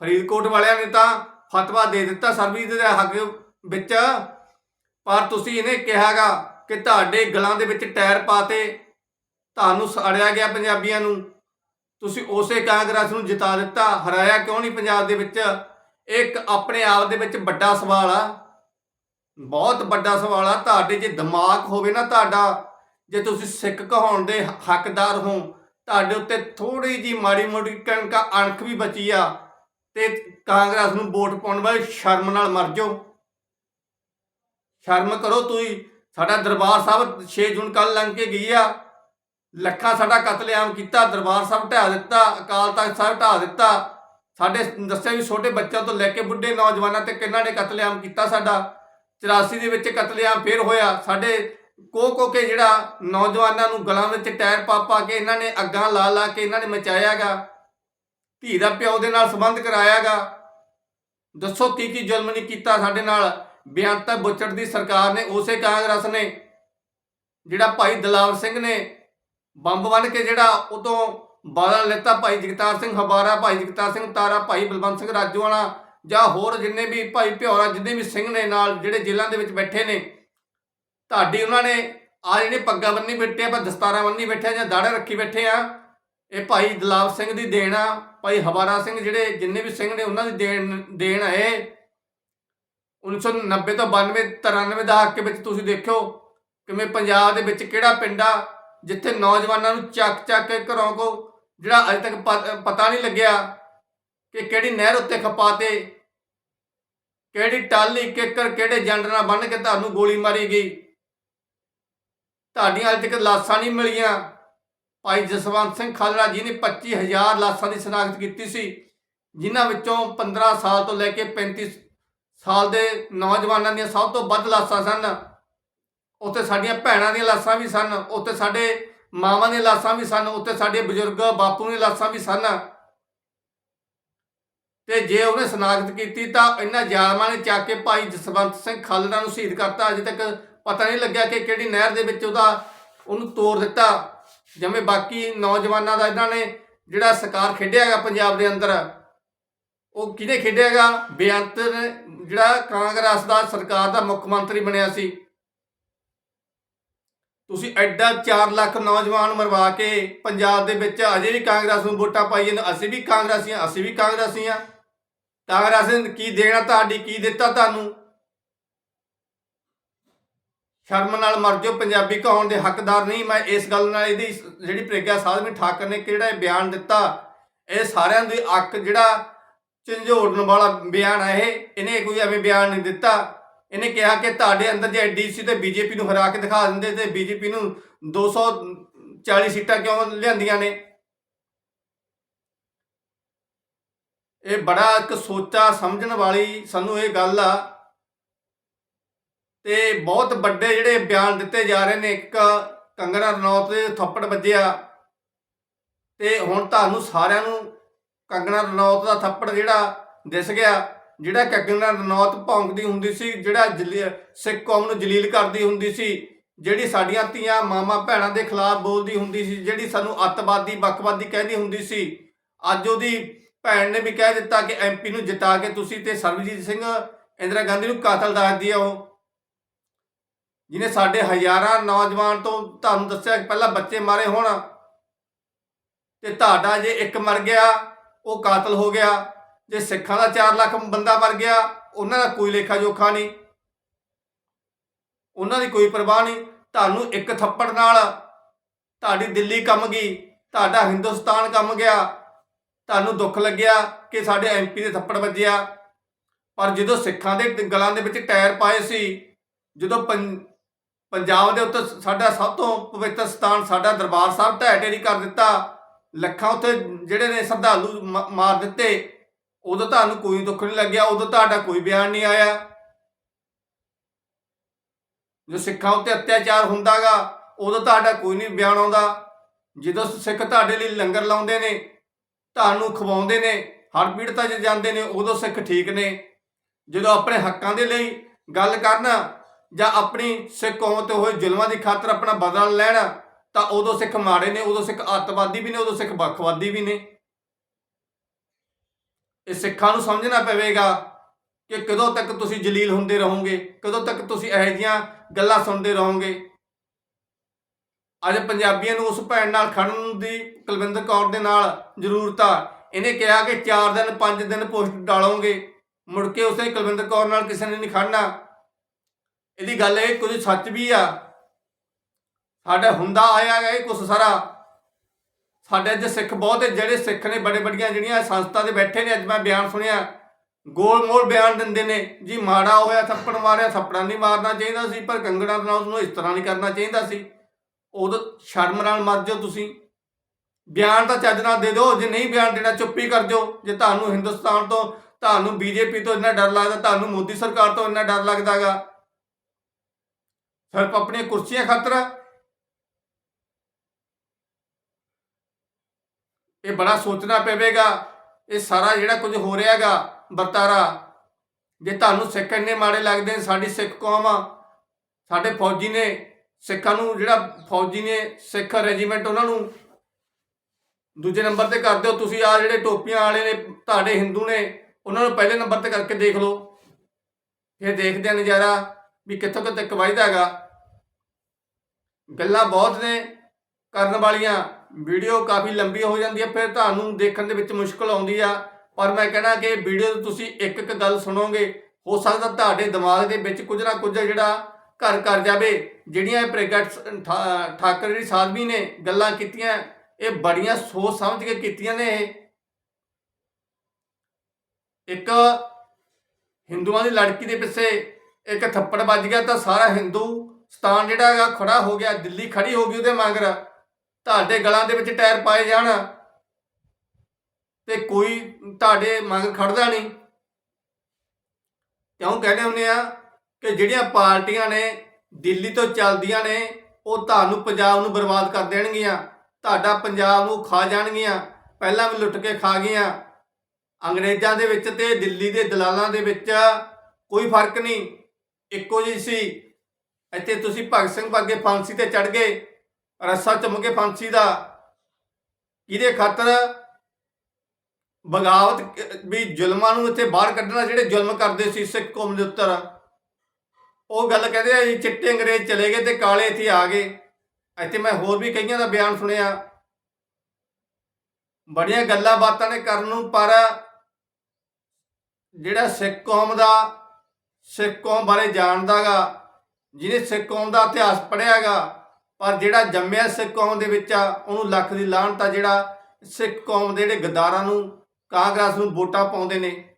ਫਰੀਦਕੋਟ ਵਾਲਿਆਂ ਨੇ ਤਾਂ ਫਤਵਾ ਦੇ ਦਿੱਤਾ ਸਰਵਿਸ ਦੇ ਹੱਕ ਵਿੱਚ, ਪਰ ਤੁਸੀਂ ਇਹਨੇ ਕਿਹਾਗਾ ਕਿ ਤੁਹਾਡੇ ਗਲਾਂ ਦੇ ਵਿੱਚ ਟਾਇਰ ਪਾਤੇ ਤੁਹਾਨੂੰ ਸਾੜਿਆ ਗਿਆ ਪੰਜਾਬੀਆਂ ਨੂੰ। ਤੁਸੀਂ ਉਸੇ ਕਾਂਗਰਸ ਨੂੰ ਜਿਤਾ ਦਿੱਤਾ, ਹਰਾਇਆ ਕਿਉਂ ਨਹੀਂ ਪੰਜਾਬ ਦੇ ਵਿੱਚ? ਇੱਕ ਆਪਣੇ ਆਪ ਦੇ ਵਿੱਚ ਵੱਡਾ ਸਵਾਲ ਆ। ਬਹੁਤ ਵੱਡਾ ਸਵਾਲ ਆ। ਤੁਹਾਡੇ ਜੇ ਦਿਮਾਗ ਹੋਵੇ ਨਾ ਤੁਹਾਡਾ, ਜੇ ਤੁਸੀਂ ਸਿੱਖ ਕਹਾਉਣ ਦੇ ਹੱਕਦਾਰ ਹੋ, ਤੁਹਾਡੇ ਉੱਤੇ ਥੋੜੀ ਜੀ ਮਾੜੀ ਮੋਟੀ ਕਣਕਾ ਅਣਖ ਵੀ ਬਚੀ ਆ ਤੇ ਕਾਂਗਰਸ ਨੂੰ ਵੋਟ ਪਾਉਣ ਵਾਲੇ ਸ਼ਰਮ ਨਾਲ ਮਰ ਜਾਓ। ਸ਼ਰਮ ਕਰੋ ਤੁਸੀਂ। ਸਾਡਾ ਦਰਬਾਰ ਸਾਹਿਬ 6 ਜੂਨ ਕੱਲ ਲੰਘ ਕੇ ਗਈ ਆ। ਲੱਖਾਂ ਸਾਡਾ ਕਤਲੇਆਮ ਕੀਤਾ, ਦਰਬਾਰ ਸਾਹਿਬ ਢਾ ਦਿੱਤਾ, ਅਕਾਲ ਤਖਤ ਸਾਹਿਬ ਢਾ ਦਿੱਤਾ। ਸਾਡੇ ਦੱਸਿਆ ਵੀ ਛੋਟੇ ਬੱਚਿਆਂ ਤੋਂ ਲੈ ਕੇ ਬੁੱਢੇ ਨੌਜਵਾਨਾਂ ਤੇ ਕਿੰਨਾ ਨੇ ਕਤਲੇਆਮ ਕੀਤਾ ਸਾਡਾ। 84 ਦੇ ਵਿੱਚ ਕਤਲੇਆਮ ਫੇਰ ਹੋਇਆ। ਸਾਡੇ ਕੋ ਕੋ ਕੇ ਜਿਹੜਾ ਨੌਜਵਾਨਾਂ ਨੂੰ ਗਲਾਂ ਵਿੱਚ ਟਾਇਰ ਪਾ ਪਾ ਕੇ ਇਹਨਾਂ ਨੇ ਅੱਗਾਂ ਲਾ ਲਾ ਕੇ ਇਹਨਾਂ ਨੇ ਮਚਾਇਆਗਾ। ਧੀ ਦਾ ਪਿਓ ਦੇ ਨਾਲ ਸੰਬੰਧ ਕਰਾਇਆਗਾ। ਦੱਸੋ ਕੀ ਕੀ ਜ਼ੁਲਮ ਨਹੀਂ ਕੀਤਾ ਸਾਡੇ ਨਾਲ? ਬੇਅੰਤ ਬੁੱਚੜ ਦੀ ਸਰਕਾਰ ਨੇ, ਉਸੇ ਕਾਂਗਰਸ ਨੇ, ਜਿਹੜਾ ਭਾਈ ਦਲਾਵਰ ਸਿੰਘ ਨੇ, ਬੰਬ ਬਣ ਕੇ ਜਿਹੜਾ ਉਦੋਂ ਬਾਦਲ ਲੈਤਾ ਭਾਈ ਜਗਤਾਰ ਸਿੰਘ, ਹਬਾਰਾ ਭਾਈ ਜਗਤਾਰ ਸਿੰਘ, ਤਾਰਾ ਭਾਈ ਬਲਵੰਤ ਸਿੰਘ ਰਾਜੂਆਣਾ ਜਾਂ ਹੋਰ ਜਿੰਨੇ ਵੀ ਭਾਈ ਭਿਓਰਾ, ਜਿੰਨੇ ਵੀ ਸਿੰਘ ਨੇ ਨਾਲ, ਜਿਹੜੇ ਜੇਲ੍ਹਾਂ ਦੇ ਵਿੱਚ ਬੈਠੇ ਨੇ, ਤੁਹਾਡੀ ਉਹਨਾਂ ਨੇ ਆ ਜਿਹੜੇ ਪੱਗਾਂ ਬੰਨੀ ਬੈਠੇ ਆ ਪਰ ਦਸਤਾਰਾਂ ਬੰਨੀ ਬੈਠੇ ਜਾਂ ਦਾੜੇ ਰੱਖੀ ਬੈਠੇ ਆ, ਇਹ ਭਾਈ ਦਲਾਵ ਸਿੰਘ ਦੀ ਦੇਣ ਆ, ਭਾਈ ਹਵਾਰਾ ਸਿੰਘ ਜਿਹੜੇ ਜਿੰਨੇ ਵੀ ਸਿੰਘ ਨੇ ਉਹਨਾਂ ਦੀ ਦੇਣ ਦੇਣ ਆ ਇਹ 1990 ਤੋਂ 92 93 ਦਹਾਕੇ ਵਿੱਚ ਤੁਸੀਂ ਦੇਖਿਓ ਕਿਵੇਂ ਪੰਜਾਬ ਦੇ ਵਿੱਚ ਕਿਹੜਾ ਪਿੰਡ ਆ, ਜਿੱਥੇ ਨੌਜਵਾਨਾਂ ਨੂੰ ਚੱਕ ਚੱਕ ਕੇ ਘਰੋਂ ਕੋ ਜਿਹੜਾ ਅਜੇ ਤੱਕ ਪ- ਪਤਾ ਨਹੀਂ ਲੱਗਿਆ ਕਿ ਕਿਹੜੀ ਨਹਿਰ ਉੱਤੇ ਖਪਾਤੇ, ਕਿਹੜੀ ਟਾਲੀ ਕਿੱਕਰ ਕਿਹੜੇ ਜੰਡ ਨਾਲ ਬੰਨ ਕੇ ਤੁਹਾਨੂੰ ਗੋਲੀ ਮਾਰੀ ਗਈ। ਤੁਹਾਡੀਆਂ ਅਜੇ ਤੱਕ ਲਾਸ਼ਾਂ ਨਹੀਂ ਮਿਲੀਆਂ। ਭਾਈ ਜਸਵੰਤ ਸਿੰਘ ਖਾਲੜਾ ਜੀ ਨੇ 25000 ਲਾਸ਼ਾਂ ਦੀ ਸ਼ਨਾਖਤ ਕੀਤੀ ਸੀ, ਜਿਨ੍ਹਾਂ ਵਿੱਚੋਂ 15 ਸਾਲ ਤੋਂ ਲੈ ਕੇ 35 ਸਾਲ ਦੇ ਨੌਜਵਾਨਾਂ ਦੀਆਂ ਸਭ ਤੋਂ ਵੱਧ ਲਾਸ਼ਾਂ ਸਨ। ਉੱਥੇ ਸਾਡੀਆਂ ਭੈਣਾਂ ਦੀਆਂ ਲਾਸ਼ਾਂ ਵੀ ਸਨ। ਉੱਥੇ ਸਾਡੇ ਮਾਵਾਂ ਦੀਆਂ ਲਾਸ਼ਾਂ ਵੀ ਸਨ, ਉੱਥੇ ਸਾਡੇ ਬਜ਼ੁਰਗ ਬਾਪੂ ਦੀਆਂ ਲਾਸ਼ਾਂ ਵੀ ਸਨ। ਤੇ ਜੇ ਉਹਨੇ ਸ਼ਨਾਖਤ ਕੀਤੀ ਤਾਂ ਇਹਨਾਂ ਜ਼ਾਲਮਾਂ ਨੇ ਚੱਕ ਕੇ ਭਾਈ ਜਸਵੰਤ ਸਿੰਘ ਖਾਲੜਾ ਨੂੰ ਸ਼ਹੀਦ ਕਰਤਾ। ਅਜੇ ਤੱਕ ਪਤਾ ਨਹੀਂ ਲੱਗਿਆ ਕਿ ਕਿਹੜੀ ਨਹਿਰ ਦੇ ਵਿੱਚ ਉਹਦਾ, ਉਹਨੂੰ ਤੋੜ ਦਿੱਤਾ। ਜਿਵੇਂ ਬਾਕੀ ਨੌਜਵਾਨਾਂ ਦਾ ਇਹਨਾਂ ਨੇ ਜਿਹੜਾ ਸਰਕਾਰ ਖੇਡਿਆਗਾ ਪੰਜਾਬ ਦੇ ਅੰਦਰ, ਉਹ ਕਿਹਨੇ ਖੇਡਿਆਗਾ ਬੇਅੰਤ ਜਿਹੜਾ ਕਾਂਗਰਸ ਦਾ ਸਰਕਾਰ ਦਾ ਮੁੱਖ ਮੰਤਰੀ ਬਣਿਆ ਸੀ। ਤੁਸੀਂ ਐਡਾ 4 ਲੱਖ ਨੌਜਵਾਨ ਮਰਵਾ ਕੇ ਪੰਜਾਬ ਦੇ ਵਿੱਚ ਅਜੇ ਵੀ ਕਾਂਗਰਸ ਨੂੰ ਵੋਟਾਂ ਪਾਈ ਜਾਂਦੇ, ਅਸੀਂ ਵੀ ਕਾਂਗਰਸੀ ਹਾਂ, ਅਸੀਂ ਵੀ ਕਾਂਗਰਸੀ ਹਾਂ। ਕਾਂਗਰਸ ਨੇ ਕੀ ਦੇਣਾ ਤੁਹਾਡੀ, ਕੀ ਦਿੱਤਾ ਤੁਹਾਨੂੰ? ਸ਼ਰਮ ਨਾਲ ਮਰ ਜਾਓ, ਪੰਜਾਬੀ ਕਹਾਉਣ ਦੇ ਹੱਕਦਾਰ ਨਹੀਂ, ਮੈਂ ਇਸ ਗੱਲ ਨਾਲ ਇਹਦੀ ਜਿਹੜੀ ਪ੍ਰੇਗਾ ਸਾਧਵੀ ਠਾਕਰ ਨੇ ਕਿਹੜਾ ਇਹ ਬਿਆਨ ਦਿੱਤਾ, ਇਹ ਸਾਰਿਆਂ ਦੀ ਅੱਖ ਜਿਹੜਾ ਝੰਜੋੜਨ ਵਾਲਾ ਬਿਆਨ ਹੈ ਇਹ, ਇਹਨੇ ਕੋਈ ਐਵੇਂ ਬਿਆਨ ਨਹੀਂ ਦਿੱਤਾ। ਇਹਨੇ ਕਿਹਾ ਕਿ ਤੁਹਾਡੇ ਅੰਦਰ ਜੇ ਡੀਸੀ ਤੇ ਬੀਜੇਪੀ ਨੂੰ ਹਰਾ ਕੇ ਦਿਖਾ ਦਿੰਦੇ ਤੇ ਬੀਜੇਪੀ ਨੂੰ 240 ਸੀਟਾਂ ਕਿਉਂ ਲਿਆਂਦੀਆਂ ਨੇ? ਇਹ ਬੜਾ ਇੱਕ ਸੋਚਾ ਸਮਝਣ ਵਾਲੀ ਸਾਨੂੰ ਇਹ ਗੱਲ ਆ। ਤੇ ਬਹੁਤ ਵੱਡੇ ਜਿਹੜੇ ਬਿਆਨ ਦਿੱਤੇ ਜਾ ਰਹੇ ਨੇ, ਇੱਕ ਕੰਗਣਾ ਰਣੌਤ ਦੇ ਥੱਪੜ ਵੱਜਿਆ। ਤੇ ਹੁਣ ਤੁਹਾਨੂੰ ਸਾਰਿਆਂ ਨੂੰ ਕੰਗਣਾ ਰਣੌਤ ਦਾ ਥੱਪੜ ਜਿਹੜਾ ਦਿਸ ਗਿਆ। ਜਿਹੜਾ ਕੰਗਨਾ ਰਣੌਤ ਭੌਂਕਦੀ ਹੁੰਦੀ ਸੀ, ਜਿਹੜਾ ਜਲੀ- ਸਿੱਖ ਕੌਮ ਨੂੰ ਜਲੀਲ ਕਰਦੀ ਹੁੰਦੀ ਸੀ, ਜਿਹੜੀ ਸਾਡੀਆਂ ਧੀਆਂ ਮਾਮਾ ਭੈਣਾਂ ਦੇ ਖਿਲਾਫ ਬੋਲਦੀ ਹੁੰਦੀ ਸੀ, ਜਿਹੜੀ ਸਾਨੂੰ ਅੱਤਵਾਦੀ, ਵੱਖਵਾਦੀ ਕਹਿੰਦੀ ਹੁੰਦੀ ਸੀ। ਅੱਜ ਉਹਦੀ ਭੈਣ ਨੇ ਵੀ ਕਹਿ ਦਿੱਤਾ ਕਿ ਐਮਪੀ ਨੂੰ ਜਿਤਾ ਕੇ ਤੁਸੀਂ ਤੇ ਸਰਬਜੀਤ ਸਿੰਘ ਇੰਦਰਾ ਗਾਂਧੀ ਨੂੰ ਕਾਤਲ ਦੱਸਦੀ ਆ ਉਹ ਜਿਹਨੇ ਸਾਡੇ ਹਜ਼ਾਰਾਂ ਨੌਜਵਾਨ ਤੋਂ ਤੁਹਾਨੂੰ ਦੱਸਿਆ ਕਿ ਪਹਿਲਾਂ ਬੱਚੇ ਮਾਰੇ ਹੋਣ ਤੇ ਤੁਹਾਡਾ ਜੇ ਇੱਕ ਮਰ ਗਿਆ, ਉਹ ਕਾਤਲ ਹੋ ਗਿਆ। ਜੇ ਸਿੱਖਾਂ ਦਾ 4 ਲੱਖ ਬੰਦਾ ਮਰ ਗਿਆ, ਉਹਨਾਂ ਦਾ ਕੋਈ ਲੇਖਾ ਜੋਖਾ ਨਹੀਂ। ਉਹਨਾਂ ਦੀ ਕੋਈ ਪਰਵਾਹ ਨਹੀਂ। ਤੁਹਾਨੂੰ ਇੱਕ ਥੱਪੜ ਨਾਲ ਤੁਹਾਡੀ ਦਿੱਲੀ ਕੰਮ ਗਈ, ਤੁਹਾਡਾ ਹਿੰਦੁਸਤਾਨ ਕੰਮ ਗਿਆ। ਤੁਹਾਨੂੰ ਦੁੱਖ ਲੱਗਿਆ ਕਿ ਸਾਡੇ ਐਮਪੀ ਦੇ ਥੱਪੜ ਵੱਜਿਆ। ਪਰ ਜਦੋਂ ਸਿੱਖਾਂ ਦੇ ਗਲਾਂ ਦੇ ਵਿੱਚ ਟਾਇਰ ਪਾਏ ਸੀ, ਜਦੋਂ ਪੰ- ਪੰਜਾਬ ਦੇ ਉੱਤੇ ਸਾਡਾ ਸਭ ਤੋਂ ਪਵਿੱਤਰ ਸਥਾਨ, ਸਾਡਾ ਦਰਬਾਰ ਸਾਹਿਬ ਢਹਿ ਢੇਰੀ ਕਰ ਦਿੱਤਾ, ਲੱਖਾਂ ਉੱਥੇ ਜਿਹੜੇ ਨੇ ਸ਼ਰਧਾਲੂ ਮ- ਮਾਰ ਦਿੱਤੇ ਉਦੋਂ ਤੁਹਾਨੂੰ ਕੋਈ ਦੁੱਖ ਨਹੀਂ ਲੱਗਿਆ, ਉਦੋਂ ਤੁਹਾਡਾ ਕੋਈ ਬਿਆਨ ਨਹੀਂ ਆਇਆ। ਜੋ ਸਿੱਖਾਂ ਉੱਤੇ ਅਤਿਆਚਾਰ ਹੁੰਦਾਗਾ, ਉਦੋਂ ਤੁਹਾਡਾ ਕੋਈ ਨਹੀਂ ਬਿਆਨ ਆਉਂਦਾ। ਜਦੋਂ ਸਿੱਖ ਤੁਹਾਡੇ ਲਈ ਲੰਗਰ ਲਾਉਂਦੇ ਨੇ, ਤੁਹਾਨੂੰ ਖਵਾਉਂਦੇ ਨੇ, ਹਰ ਪੀੜਤਾ 'ਚ ਜਾਂਦੇ ਨੇ, ਉਦੋਂ ਸਿੱਖ ਠੀਕ ਨੇ। ਜਦੋਂ ਆਪਣੇ ਹੱਕਾਂ ਦੇ ਲਈ ਗੱਲ ਕਰਨਾ ਜਾਂ ਆਪਣੀ ਸਿੱਖ ਕੌਮ ਤੇ ਹੋਏ ਜ਼ੁਲਮਾਂ ਦੀ ਖਾਤਰ ਆਪਣਾ ਬਦਲਾ ਲੈਣਾ, ਤਾਂ ਉਦੋਂ ਸਿੱਖ ਮਾੜੇ ਨੇ, ਉਦੋਂ ਸਿੱਖ ਅੱਤਵਾਦੀ ਵੀ ਨੇ, ਉਦੋਂ ਸਿੱਖ ਵੱਖਵਾਦੀ ਵੀ ਨੇ। ਇਹ ਸਿੱਖਾਂ ਨੂੰ ਸਮਝਣਾ ਪਵੇਗਾ ਕਿ ਕਦੋਂ ਤੱਕ ਤੁਸੀਂ ਜਲੀਲ ਹੁੰਦੇ ਰਹੋਗੇ, ਕਦੋਂ ਤੱਕ ਤੁਸੀਂ ਇਹੋ ਜਿਹੀਆਂ ਗੱਲਾਂ ਸੁਣਦੇ ਰਹੋਗੇ। ਅੱਜ ਪੰਜਾਬੀਆਂ ਨੂੰ ਉਸ ਭੈਣ ਨਾਲ ਖੜਨ ਦੀ ਕੁਲਵਿੰਦਰ ਕੌਰ ਦੇ ਨਾਲ ਜ਼ਰੂਰਤ ਆ। ਇਹਨੇ ਕਿਹਾ ਕਿ 4 ਦਿਨ 5 ਦਿਨ ਪੋਸਟ ਡਾਲੋਗੇ। ਮੁੜ ਕੇ ਉਸੇ ਕੁਲਵਿੰਦਰ ਕੌਰ ਨਾਲ ਕਿਸੇ ਨੇ ਨਹੀਂ ਖੜਨਾ ਇਹਦੀ ਗੱਲ ਇਹ ਕੁਝ ਸੱਚ ਵੀ ਆ। ਸਾਡਾ ਹੁੰਦਾ ਆਇਆ ਹੈ ਇਹ ਕੁਛ ਸਾਰਾ। ਸਾਡੇ ਅੱਜ ਸਿੱਖ ਬਹੁਤ ਜਿਹੜੇ ਸਿੱਖ ਨੇ, ਬੜੇ ਬੜੀਆਂ ਜਿਹੜੀਆਂ ਸੰਸਥਾ ਦੇ ਬੈਠੇ ਨੇ, ਅੱਜ ਮੈਂ ਬਿਆਨ ਸੁਣਿਆ। ਗੋਲ ਮੋਲ ਬਿਆਨ ਦਿੰਦੇ ਨੇ, ਜੀ ਮਾੜਾ ਹੋਇਆ, ਥੱਪੜ ਮਾਰਿਆ, ਥੱਪੜਾਂ ਨਹੀਂ ਮਾਰਨਾ ਚਾਹੀਦਾ ਸੀ, ਪਰ ਕੰਗਣਾ ਨਾਲ ਉਸਨੂੰ ਇਸ ਤਰ੍ਹਾਂ ਨਹੀਂ ਕਰਨਾ ਚਾਹੀਦਾ ਸੀ। ਉਦੋਂ ਸ਼ਰਮ ਨਾਲ ਮਰ ਜਾਓ ਤੁਸੀਂ। ਬਿਆਨ ਤਾਂ ਚੱਜ ਨਾਲ ਦੇ ਦਿਓ, ਜੇ ਨਹੀਂ ਬਿਆਨ ਦੇਣਾ, ਚੁੱਪੀ ਕਰ ਦਿਓ ਜੇ ਤੁਹਾਨੂੰ ਹਿੰਦੁਸਤਾਨ ਤੋਂ, ਤੁਹਾਨੂੰ ਬੀਜੇਪੀ ਤੋਂ ਇੰਨਾ ਡਰ ਲੱਗਦਾ, ਤੁਹਾਨੂੰ ਮੋਦੀ ਸਰਕਾਰ ਤੋਂ ਇੰਨਾ ਡਰ ਲੱਗਦਾਗਾ ਸਿਰਫ ਆਪਣੀਆਂ ਕੁਰਸੀਆਂ ਖਾਤਰ ਇਹ ਬੜਾ ਸੋਚਣਾ ਪਵੇਗਾ। ਇਹ ਸਾਰਾ ਜਿਹੜਾ ਕੁਝ ਹੋ ਰਿਹਾਗਾ ਵਰਤਾਰਾ, ਜੇ ਤੁਹਾਨੂੰ ਸਿੱਖ ਇੰਨੇ ਮਾੜੇ ਲੱਗਦੇ ਨੇ, ਸਾਡੀ ਸਿੱਖ ਕੌਮ ਆ। ਸਾਡੇ ਫੌਜੀ ਨੇ, ਸਿੱਖਾਂ ਨੂੰ ਜਿਹੜਾ ਫੌਜੀ ਨੇ ਸਿੱਖ ਰੈਜੀਮੈਂਟ ਉਹਨਾਂ ਨੂੰ ਦੂਜੇ ਨੰਬਰ ਤੇ ਕਰ ਦਿਓ। ਤੁਸੀਂ ਆ ਜਿਹੜੇ ਟੋਪੀਆਂ ਵਾਲੇ ਨੇ, ਤੁਹਾਡੇ ਹਿੰਦੂ ਨੇ, ਉਹਨਾਂ ਨੂੰ ਪਹਿਲੇ ਨੰਬਰ ਤੇ ਕਰਕੇ ਦੇਖ ਲਓ। ਫਿਰ ਦੇਖਦੇ ਆ ਨਜ਼ਾਰਾ ਵੀ ਕਿੱਥੋਂ ਕਿੱਥੇ ਕਵਾਇਦਾ ਹੈਗਾ। ਗੱਲਾਂ ਬਹੁਤ ਨੇ ਕਰਨ ਵਾਲੀਆਂ। ਵੀਡੀਓ ਕਾਫੀ ਲੰਬੀ ਹੋ ਜਾਂਦੀ ਹੈ, ਫਿਰ ਤੁਹਾਨੂੰ ਦੇਖਣ ਦੇ ਵਿੱਚ ਮੁਸ਼ਕਲ ਆਉਂਦੀ ਆ। ਪਰ ਮੈਂ ਕਹਿਣਾ ਕਿ ਵੀਡੀਓ ਤੁਸੀਂ ਇੱਕ ਇੱਕ ਗੱਲ ਸੁਣੋਗੇ, ਹੋ ਸਕਦਾ ਤੁਹਾਡੇ ਦਿਮਾਗ ਦੇ ਵਿੱਚ ਕੁਝ ਨਾ ਕੁਝ ਜਿਹੜਾ ਘਰ ਕਰ ਜਾਵੇ, ਜਿਹੜੀਆਂ ਇਹ ਪ੍ਰਗਟ ਠਾਕਰ ਜਿਹੜੀ ਸਾਧਵੀ ਨੇ ਗੱਲਾਂ ਕੀਤੀਆਂ, ਇਹ ਬੜੀਆਂ ਸੋਚ ਸਮਝ ਕੇ ਕੀਤੀਆਂ ਨੇ। ਇਹ ਇੱਕ ਹਿੰਦੂਆਂ ਦੀ ਲੜਕੀ ਦੇ ਪਿੱਛੇ ਇੱਕ ਥੱਪੜ ਵੱਜ ਗਿਆ ਤਾਂ ਸਾਰਾ ਹਿੰਦੂ ਸਤਾਨ ਜਿਹੜਾ ਹੈਗਾ ਖੜਾ ਹੋ ਗਿਆ, ਦਿੱਲੀ ਖੜੀ ਹੋ ਗਈ ਉਹਦੇ ਮਗਰ। ਤੁਹਾਡੇ ਗਲਾਂ ਦੇ ਵਿੱਚ ਟਾਇਰ ਪਾਏ ਜਾਣ ਤੇ ਕੋਈ ਤੁਹਾਡੇ ਮੰਗ ਖੜਦਾ ਨਹੀਂ। ਕਿਉਂ ਕਹਿੰਦੇ ਹੁੰਦੇ ਆ ਕਿ ਜਿਹੜੀਆਂ ਪਾਰਟੀਆਂ ਨੇ ਦਿੱਲੀ ਤੋਂ ਚੱਲਦੀਆਂ ਨੇ, ਉਹ ਤੁਹਾਨੂੰ ਪੰਜਾਬ ਨੂੰ ਬਰਬਾਦ ਕਰ ਦੇਣਗੀਆਂ। ਤੁਹਾਡਾ ਪੰਜਾਬ ਨੂੰ ਖਾ ਜਾਣਗੀਆਂ। ਪਹਿਲਾਂ ਵੀ ਲੁੱਟ ਕੇ ਖਾ ਗਈਆਂ। ਅੰਗਰੇਜ਼ਾਂ ਦੇ ਵਿੱਚ ਤੇ ਦਿੱਲੀ ਦੇ ਦਲਾਲਾਂ ਦੇ ਵਿੱਚ ਕੋਈ ਫ਼ਰਕ ਨਹੀਂ। ਇੱਕੋ ਜਿਹੀ ਸੀ। ਇੱਥੇ ਤੁਸੀਂ ਭਗਤ ਸਿੰਘ ਵਰਗੇ ਫਾਂਸੀ ਤੇ ਚੜ ਗਏ। ਰੱਸਾ ਚੁੰਮ ਕੇ ਫਾਂਸੀ ਦਾ। ਇਹਦੇ ਖਾਤਰ ਬਗਾਵਤ, ਵੀ ਜ਼ੁਲਮਾਂ ਨੂੰ ਇੱਥੇ ਬਾਹਰ ਕੱਢਣਾ, ਜਿਹੜੇ ਜ਼ੁਲਮ ਕਰਦੇ ਸੀ ਸਿੱਖ ਕੌਮ ਦੇ ਉੱਤਰ। ਉਹ ਗੱਲ ਕਹਿੰਦੇ ਆ ਜੀ ਚਿੱਟੇ ਅੰਗਰੇਜ਼ ਚਲੇ ਗਏ ਤੇ ਕਾਲੇ ਇੱਥੇ ਆ ਗਏ। ਇੱਥੇ ਮੈਂ ਹੋਰ ਵੀ ਕਈਆਂ ਦਾ ਬਿਆਨ ਸੁਣਿਆ। ਬੜੀਆਂ ਗੱਲਾਂ ਬਾਤਾਂ ਨੇ ਕਰਨ ਨੂੰ, ਪਰ ਜਿਹੜਾ ਸਿੱਖ ਕੌਮ ਦਾ, ਸਿੱਖ ਕੌਮ ਬਾਰੇ ਜਾਣਦਾਗਾ ਜਿਹਨੇ ਸਿੱਖ ਕੌਮ ਦਾ ਇਤਿਹਾਸ ਪੜ੍ਹਿਆਗਾ ਪਰ ਜਿਹੜਾ ਜੰਮਿਆ ਸਿੱਖ ਕੌਮ ਦੇ ਵਿੱਚ ਆ, ਉਹਨੂੰ ਲੱਖ ਦੀ ਲਾਹਨਤ ਆ ਜਿਹੜਾ ਸਿੱਖ ਕੌਮ ਦੇ ਜਿਹੜੇ ਗਦਾਰਾਂ ਨੂੰ, ਕਾਂਗਰਸ ਨੂੰ ਵੋਟਾਂ ਪਾਉਂਦੇ ਨੇ।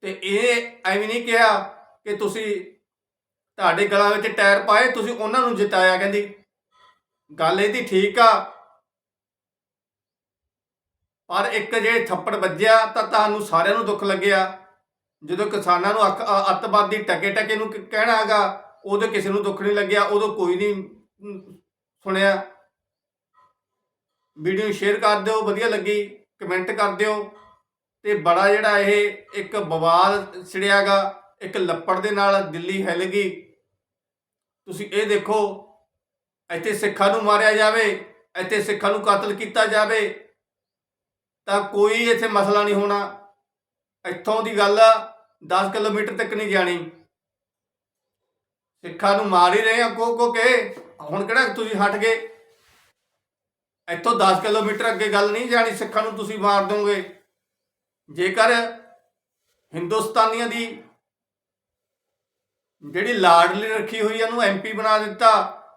ਤੇ ਇਹ ਐਵੇਂ ਨਹੀਂ ਕਿਹਾ ਕਿ ਤੁਸੀਂ ਤੁਹਾਡੇ ਗਲਾਂ ਵਿੱਚ ਟਾਇਰ ਪਾਏ, ਤੁਸੀਂ ਉਹਨਾਂ ਨੂੰ ਜਿਤਾਇਆ। ਕਹਿੰਦੀ, ਗੱਲ ਇਹਦੀ ਠੀਕ ਆ, ਪਰ ਇੱਕ ਜੇ ਥੱਪੜ ਵੱਜਿਆ ਤਾਂ ਤੁਹਾਨੂੰ ਸਾਰਿਆਂ ਨੂੰ ਦੁੱਖ ਲੱਗਿਆ। ਜਦੋਂ ਕਿਸਾਨਾਂ ਨੂੰ ਅੱਖ- ਅੱਤਵਾਦੀ ਟਕੇ ਟਕੇ ਨੂੰ ਕਹਿਣਾ ਹੈਗਾ ਉਦੋਂ ਕਿਸੇ ਨੂੰ ਦੁੱਖ ਨਹੀਂ ਲੱਗਿਆ, ਉਦੋਂ ਕੋਈ ਨਹੀਂ ਸੁਣਿਆ। ਵੀਡੀਓ ਸ਼ੇਅਰ ਕਰ ਦਿਓ, ਵਧੀਆ ਲੱਗੀ, ਕਮੈਂਟ ਕਰ ਦਿਓ। ਤੇ ਬੜਾ ਜਿਹੜਾ ਇਹ ਇੱਕ ਬਵਾਲ ਛਿੜਿਆਗਾ ਇੱਕ ਲੱਪੜ ਦੇ ਨਾਲ ਦਿੱਲੀ ਹਿੱਲ ਗਈ। ਤੁਸੀਂ ਇਹ ਦੇਖੋ, ਇੱਥੇ ਸਿੱਖਾਂ ਨੂੰ ਮਾਰਿਆ ਜਾਵੇ, ਇੱਥੇ ਸਿੱਖਾਂ ਨੂੰ ਕਤਲ ਕੀਤਾ ਜਾਵੇ, ਤਾਂ ਕੋਈ ਇੱਥੇ ਮਸਲਾ ਨਹੀਂ ਹੋਣਾ। ਇੱਥੋਂ ਦੀ ਗੱਲ 10 ਕਿਲੋਮੀਟਰ ਤੱਕ ਨਹੀਂ ਜਾਣੀ। ਸਿੱਖਾਂ ਨੂੰ ਮਾਰ ਹੀ ਰਹੇ ਆ ਕੋ ਕੋ ਕੇ, ਹੁਣ ਕਿਹੜਾ ਤੁਸੀਂ ਹਟ ਗਏ? ਇੱਥੋਂ 10 ਕਿਲੋਮੀਟਰ ਅੱਗੇ ਗੱਲ ਨਹੀਂ ਜਾਣੀ ਸਿੱਖਾਂ ਨੂੰ ਤੁਸੀਂ ਮਾਰ ਦੋਗੇ ਜੇਕਰ ਹਿੰਦੁਸਤਾਨੀਆਂ ਦੀ ਜਿਹੜੀ ਲਾਡਲੀ ਰੱਖੀ ਹੋਈ ਆ, ਉਹਨੂੰ ਐਮਪੀ ਬਣਾ ਦਿੱਤਾ,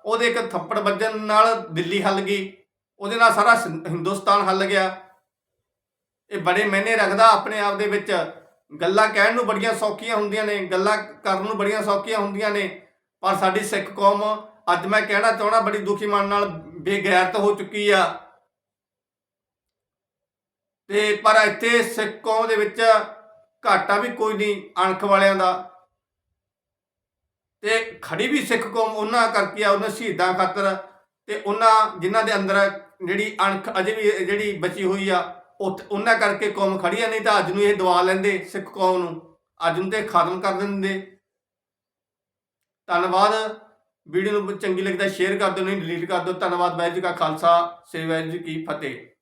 ਉਹਦੇ ਇੱਕ ਥੱਪੜ ਵੱਜਣ ਨਾਲ ਦਿੱਲੀ ਹੱਲ ਗਈ, ਉਹਦੇ ਨਾਲ ਸਾਰਾ ਹਿੰਦੁਸਤਾਨ ਹੱਲ ਗਿਆ। ਇਹ ਬੜੇ ਮਹਿਨੇ ਰੱਖਦਾ ਆਪਣੇ ਆਪ ਦੇ ਵਿੱਚ। ਗੱਲਾਂ ਕਹਿਣ ਨੂੰ ਬੜੀਆਂ ਸੌਖੀਆਂ ਹੁੰਦੀਆਂ ਨੇ, ਗੱਲਾਂ ਕਰਨ ਨੂੰ ਬੜੀਆਂ ਸੌਖੀਆਂ ਹੁੰਦੀਆਂ ਨੇ। ਪਰ ਸਾਡੀ ਸਿੱਖ ਕੌਮ ਅੱਜ ਮੈਂ ਕਹਿਣਾ ਚਾਹਣਾ ਬੜੀ ਦੁਖੀ ਮਨ ਨਾਲ ਬੇਗੈਰਤ ਹੋ ਚੁੱਕੀ ਆ। ਤੇ ਪਰ ਇੱਥੇ ਸਿੱਖ ਕੌਮ ਦੇ ਵਿੱਚ ਘਾਟਾ ਵੀ ਕੋਈ ਨਹੀਂ ਅਣਖ ਵਾਲਿਆਂ ਦਾ। ਤੇ ਖੜੀ ਵੀ ਸਿੱਖ ਕੌਮ ਉਹਨਾਂ ਕਰਕੇ ਆ, ਉਹਨਾਂ ਸ਼ਹੀਦਾਂ ਖਾਤਰ। ਤੇ ਉਹਨਾਂ ਜਿਨ੍ਹਾਂ ਦੇ ਅੰਦਰ ਜਿਹੜੀ ਅਣਖ ਅਜੇ ਵੀ ਜਿਹੜੀ ਬਚੀ ਹੋਈ ਆ ਉਹ ਉਹਨਾਂ ਕਰਕੇ ਕੌਮ ਖੜੀ ਆ, ਨਹੀਂ ਤਾਂ ਅੱਜ ਨੂੰ ਇਹ ਦਵਾ ਲੈਂਦੇ ਸਿੱਖ ਕੌਮ ਨੂੰ। ਅੱਜ ਨੂੰ ਤੇ ਖਤਮ ਕਰ ਦਿੰਦੇ। ਧੰਨਵਾਦ। ਵੀਡੀਓ ਨੂੰ ਚੰਗੀ ਲੱਗਦਾ ਸ਼ੇਅਰ ਕਰ ਦਿਓ, ਨਹੀਂ ਡਿਲੀਟ ਕਰ ਦਿਓ। ਧੰਨਵਾਦ। ਵਾਹਿਗੁਰੂ ਜੀ ਕਾ ਖਾਲਸਾ। ਸ੍ਰੀ ਵਾਹਿਗੁਰੂ ਜੀ ਕੀ ਫਤਿਹ।